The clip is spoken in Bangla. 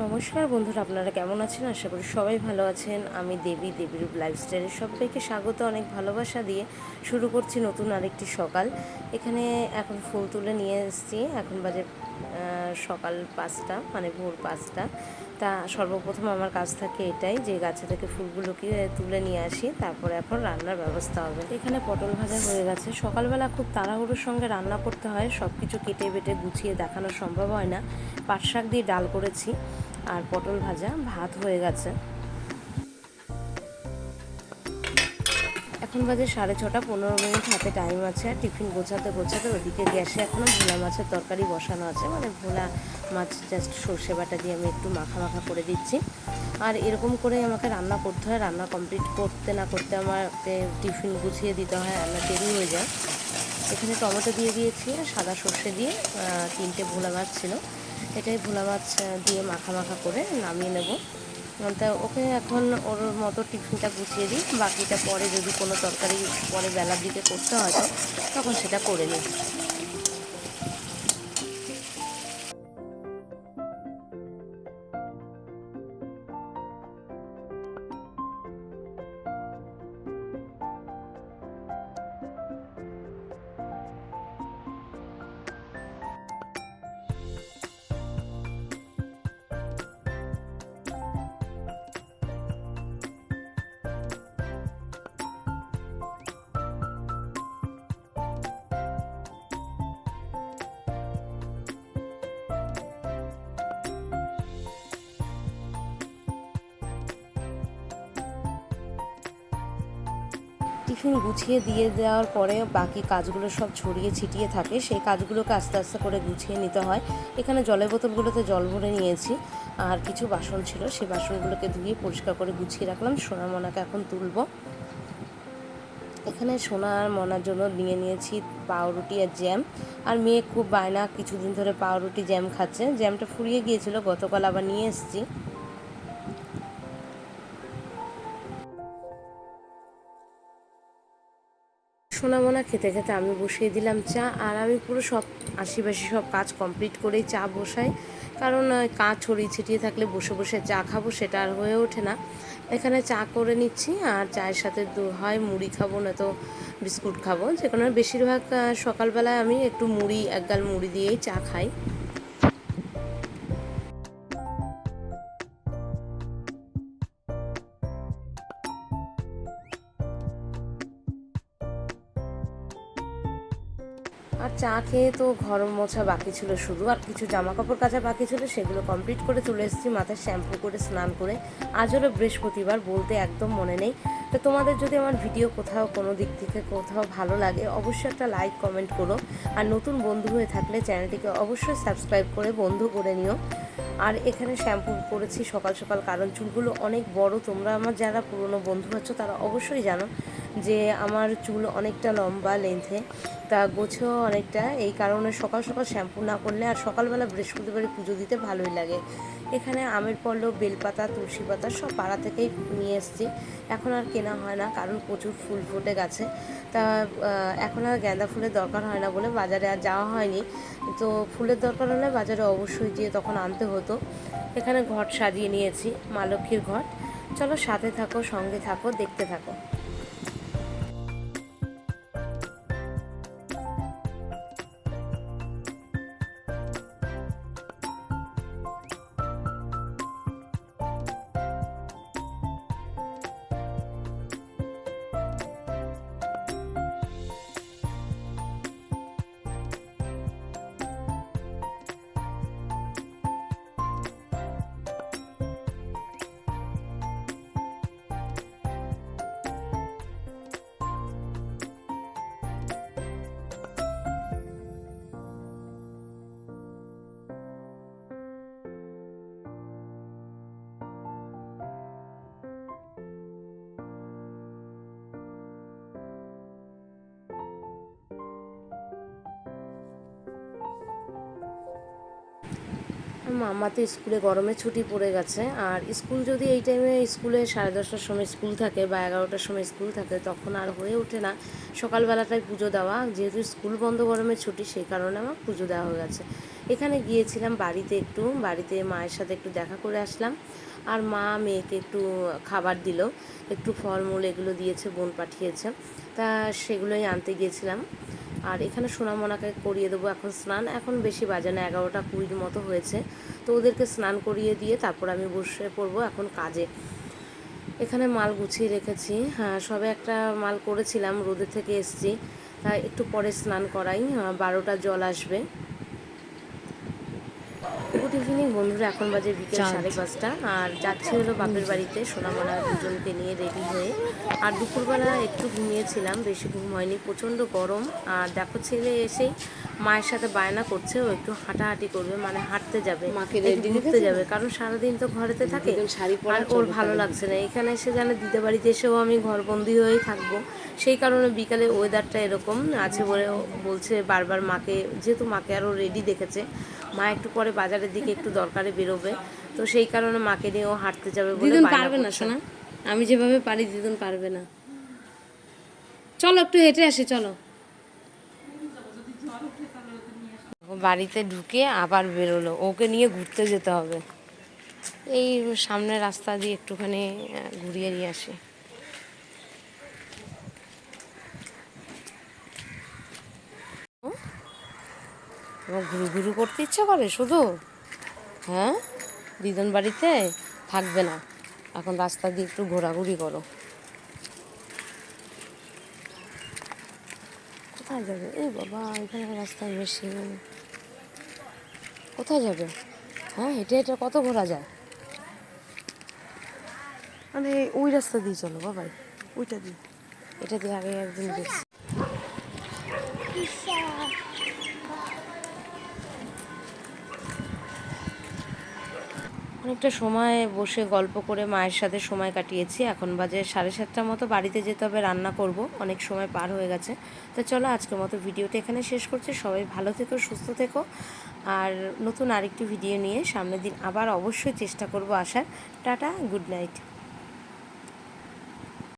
নমস্কার বন্ধুরা, আপনারা কেমন আছেন? আশা করি সবাই ভালো আছেন। আমি দেবী দেবীর লাইফস্টাইলে সবাইকে স্বাগত, অনেক ভালোবাসা দিয়ে শুরু করছি নতুন আরেকটি সকাল। এখানে এখন ফুল তুলে নিয়ে এসেছি। এখন বাজে সকাল পাঁচটা মানে ভোর পাঁচটা। তা সর্বপ্রথম আমার কাজ থাকে এটাই যে গাছে থেকে ফুলগুলোকে তুলে নিয়ে আসি, তারপরে এখন রান্নার ব্যবস্থা হবে। এখানে পটল ভাজা হয়ে গেছে। সকালবেলা খুব তাড়াহুড়োর সঙ্গে রান্না করতে হয় সব কিছু কেটে বেটে গুছিয়ে দেখানো সম্ভব হয় না। পাট শাক দিয়ে ডাল করেছি, আর পটল ভাজা ভাত হয়ে গেছে। এখন বাজে সাড়ে ছটা, পনেরো মিনিট হাতে টাইম আছে আর টিফিন গোছাতে গোছাতে ওদিকে গ্যাসে এখনও ভোলা মাছের তরকারি বসানো আছে মানে ভোলা মাছ জাস্ট সর্ষে বাটা দিয়ে আমি একটু মাখা মাখা করে দিচ্ছি। আর এরকম করে আমাকে রান্না করতে হয়, রান্না কমপ্লিট করতে না করতে আমাকে টিফিন গুছিয়ে দিতে হয়, রান্না দেরি হয়ে যায়। এখানে টমেটো দিয়ে দিয়েছি আর সাদা সর্ষে দিয়ে তিনটে ভোলা মাছ ছিল। এটাই ভোলা মাছ দিয়ে মাখা মাখা করে নামিয়ে নেব। তা ওকে এখন ওর মতো টিফিনটা গুছিয়ে দিই। বাকিটা পরে যদি কোনো তরকারি পরে বেলার দিকে করতে হয় তখন সেটা করে নিই। টিফিন গুছিয়ে দিয়ে দেওয়ার পরে বাকি কাজগুলো সব ছড়িয়ে ছিটিয়ে থাকে, সেই কাজগুলোকে আস্তে আস্তে করে গুছিয়ে নিতে হয়। এখানে জলের বোতলগুলোতে জল ভরে নিয়েছি, আর কিছু বাসন ছিল, সেই বাসনগুলোকে ধুয়ে পরিষ্কার করে গুছিয়ে রাখলাম। সোনার মনাকে এখন তুলবো। এখানে সোনার মনার জন্য নিয়ে নিয়েছি পাউরুটি আর জ্যাম। আর মেয়ে খুব বায়না, কিছুদিন ধরে পাউরুটি জ্যাম খাচ্ছে। জ্যামটা ফুরিয়ে গিয়েছিল, গতকাল আবার নিয়ে এসেছি। সোনামোনা খেতে খেতে আমি বসিয়ে দিলাম চা, আর আমি পুরো সব আশিপাশি সব কাজ কমপ্লিট করেই চা বসাই। কারণ কাজ ছড়িয়ে ছিটিয়ে থাকলে বসে বসে চা খাব সেটা আর হয়ে ওঠে না। এখানে চা করে নিচ্ছি, আর চায়ের সাথে হয় মুড়ি খাব, না তো বিস্কুট খাব। যে কোনো বেশিরভাগ সকালবেলায় আমি একটু মুড়ি এক গাল মুড়ি দিয়েই চা খাই। আর চা খেয়ে তো ঘর মোছা বাকি ছিল শুধু, আর কিছু জামা কাপড় কাচা বাকি ছিল, সেগুলো কমপ্লিট করে চলে এসেছি মাথায় শ্যাম্পু করে, স্নান করে। আজ হলো বৃহস্পতিবার, বলতে একদম মনে নেই। তো তোমাদের যদি আমার ভিডিও কোথাও, কোনো দিক থেকে কোথাও ভালো লাগে, অবশ্যই একটা লাইক কমেন্ট করো। আর নতুন বন্ধু হয়ে থাকলে চ্যানেলটিকে অবশ্যই সাবস্ক্রাইব করে বন্ধু করে নিও। আর এখানে শ্যাম্পু করেছি সকাল সকাল, কারণ চুলগুলো অনেক বড়। তোমরা আমার যারা পুরনো বন্ধু আছো, তারা অবশ্যই জানো যে আমার চুল অনেকটা লম্বা লেন্থে তা গোছেও অনেকটা। এই কারণে সকাল সকাল শ্যাম্পু না করলে আর সকালবেলা বৃহস্পতিবারে পুজো দিতে ভালোই লাগে। এখানে আমের পল্লব বেলপাতা, তুলসী পাতা সব পাড়া থেকেই নিয়ে এসেছি। এখন আর কেনা হয় না, কারণ প্রচুর ফুল ফুটে গেছে। তা এখন আর গাঁদা ফুলের দরকার হয় না বলে বাজারে আর যাওয়া হয়নি। তো ফুলের দরকার হলে বাজারে অবশ্যই যেয়ে তখন আনতে হতো। এখানে ঘট সাজিয়ে নিয়েছি মা লক্ষ্মীর ঘট। চলো সাথে থাকো সঙ্গে থাকো দেখতে থাকো। মামা তো স্কুলে গরমে ছুটি পড়ে গেছে। আর স্কুল যদি এই টাইমে স্কুলে সাড়ে দশটার সময় স্কুল থাকে বা এগারোটার সময় স্কুল থাকে, তখন আর হয়ে ওঠে না। সকালবেলাটায় পুজো দেওয়া, যেহেতু স্কুল বন্ধ গরমে ছুটি, সেই কারণে আমার পুজো দেওয়া হয়ে গেছে। এখানে গিয়েছিলাম বাড়িতে একটু, বাড়িতে মায়ের সাথে একটু দেখা করে আসলাম। আর মা মেয়েকে একটু খাবার দিল, একটু ফলমূল এগুলো দিয়েছে, বোন পাঠিয়েছে। তা সেগুলোই আনতে গিয়েছিলাম। আর এখানে সোনামোনাকে করিয়ে দেবো এখন স্নান। এখন বেশি বাজে না, এগারোটা কুড়ির মতো হয়েছে। তো ওদেরকে স্নান করিয়ে দিয়ে তারপর আমি বসে পড়ব এখন কাজে। এখানে মাল গুছিয়ে রেখেছি। হ্যাঁ সবে একটা মাল করেছিলাম রোদের থেকে এসছি। একটু পরে স্নান করাই বারোটা জল আসবে। গুড ইভিনিং বন্ধুরা এখন বাজে বিকেল সাড়ে পাঁচটা আর যাচ্ছি হলো বাপের বাড়িতে সোনামোনা দুজনকে নিয়ে রেডি হয়ে। আর দুপুরবেলা একটু ঘুমিয়েছিলাম বেশি ঘুম হয়নি প্রচণ্ড গরম। আর দেখো ছেলে এসেই মায়ের সাথে বায়না করছে ও একটু হাঁটাহাঁটি করবে মানে হাঁটতে যাবে মাকে ঘুরতে যাবে কারণ সারাদিন তো ঘরেতে থাকে। একদম শাড়ি পরা আর ওর ভালো লাগছে না। এখানে এসে জানে দিতে বাড়িতে এসেও আমি ঘরবন্দি হয়েই থাকব। সেই কারণে বিকালে ওয়েদারটা এরকম আছে বলে ও বলছে বারবার মাকে যেহেতু মাকে আরও রেডি দেখেছে মা একটু পরে বাজারের দিকে একটু দরকারে বেরোবে। তো সেই কারণে মাকে নিয়ে ও হাঁটতে যাবে বলে পারবে না শোনা আমি যেভাবে পারি দিদুন পারবে না। চলো একটু হেঁটে আসি চলো ও বাড়িতে ঢুকে আবার বেরোলো। ওকে নিয়ে ঘুরতে যেতে হবে। এই সামনের রাস্তা দিয়ে একটুখানি ঘুরিয়ে নিয়ে আসি। ঘুরু ঘুরু করতে ইচ্ছা করে শুধু? হ্যাঁ? দিদন বাড়িতে? থাকবে না। এখন রাস্তা দিয়ে একটু ঘোরাঘুরি করো। কোথায় যাবে? এই বাবা, এখানে রাস্তায় বেশি কোথায় যাবে? হ্যাঁ হেঁটে হেঁটে কত ঘোরা যায়? মানে ওই রাস্তা দিয়ে চলো বাবাই ওইটা দিয়ে। এটা দিয়ে আগে একদিন দেখছি অনেকটা সময় বসে গল্প করে মায়ের সাথে সময় কাটিয়েছি। এখন বাজে সাড়ে সাতটার মতো বাড়িতে যেতে হবে রান্না করব। অনেক সময় পার হয়ে গেছে। তো চলো আজকের মতো ভিডিওটা এখানে শেষ করছি। সবাই ভালো থেকো সুস্থ থেকো। আর নতুন আরেকটি ভিডিও নিয়ে সামনের দিন আবার অবশ্যই চেষ্টা করব আসার। Tata, good night.